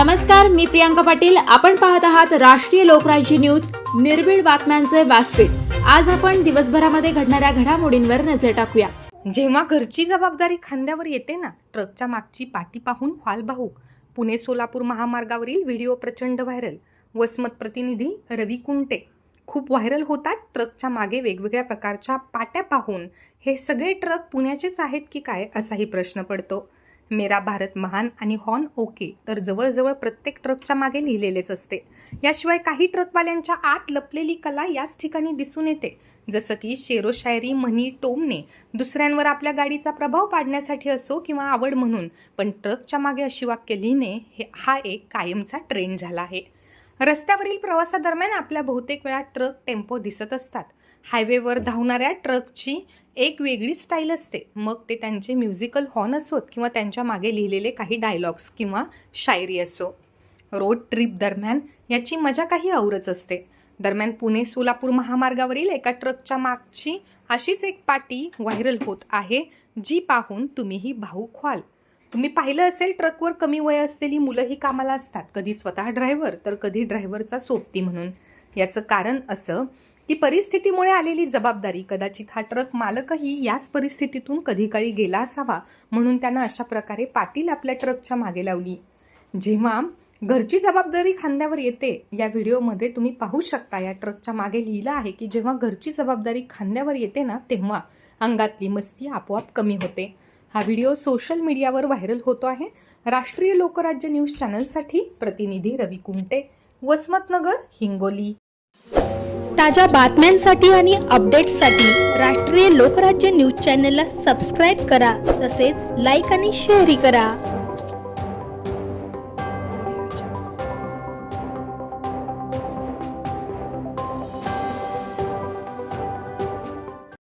नमस्कार मी प्रियांका पाटील. आपण पाहत आहात राष्ट्रीय लोकराज्य न्यूज निर्भीड बातम्यांचे व्यासपीठ. आज आपण दिवसभरामध्ये घडणाऱ्या घडामोडींवर नजर टाकूया. जेव्हा घरची जबाबदारी खांद्यावर येते ना ट्रकच्या मागची पाठी पाहून व्हाल भाऊक पुणे सोलापूर महामार्गावरील व्हिडिओ प्रचंड व्हायरल. वसमत प्रतिनिधी रवी कुंटे. खूप व्हायरल होतात ट्रकच्या मागे वेगवेगळ्या प्रकारच्या पाट्या पाहून. हे सगळे ट्रक पुण्याचेच आहेत की काय असाही प्रश्न पडतो. मेरा भारत महान आणि हॉर्न ओके तर जवळजवळ प्रत्येक ट्रकच्या मागे लिहिलेलेच असते. याशिवाय काही ट्रकवाल्यांच्या आत लपलेली कला याच ठिकाणी दिसून येते. जसं की शेरो शायरी म्हणी टोमने दुसऱ्यांवर आपल्या गाडीचा प्रभाव पाडण्यासाठी असो किंवा आवड म्हणून. पण ट्रकच्या मागे अशी वाक्य लिहिणे हे हा एक कायमचा ट्रेंड झाला आहे. रस्त्यावरील प्रवासादरम्यान आपल्या बहुतेक वेळा ट्रक टेम्पो दिसत असतात. हायवेवर धावणाऱ्या ट्रकची एक वेगळी स्टाईल असते. मग ते त्यांचे म्युझिकल हॉर्न असोत किंवा त्यांच्या मागे लिहिलेले काही डायलॉग्स किंवा शायरी असो. रोड ट्रिप दरम्यान याची मजा काही औरच असते. दरम्यान पुणे सोलापूर महामार्गावरील एका ट्रकच्या मागची अशीच एक पाटी व्हायरल होत आहे जी पाहून तुम्हीही भाऊक व्हाल. तुम्ही पाहिलं असेल ट्रकवर कमी वय असलेली मुलंही कामाला असतात. कधी स्वतः ड्रायव्हर तर कधी ड्रायव्हरचा सोबती म्हणून. याचं कारण असं की परिस्थितीमुळे आलेली जबाबदारी कदाचित हा ट्रक मालकही याच परिस्थितीतून कधी काळी गेला असावा म्हणून त्यानं अशा प्रकारे पाटील आपल्या ट्रकच्या मागे लावली. जेव्हा घरची जबाबदारी खांद्यावर येते या व्हिडिओमध्ये तुम्ही पाहू शकता या ट्रकच्या मागे लिहिलं आहे की जेव्हा घरची जबाबदारी खांद्यावर येते ना तेव्हा अंगातली मस्ती आपोआप कमी होते. हा व्हिडिओ सोशल मीडियावर व्हायरल होतो आहे. राष्ट्रीय लोकराज्य न्यूज चॅनलसाठी प्रतिनिधी रवी कुंटे वसमतनगर हिंगोली. ताज्या बातम्यांसाठी आणि अपडेट्ससाठी राष्ट्रीय लोकराज्य न्यूज चॅनलला सबस्क्राईब करा तसेच लाईक आणि शेअरही करा.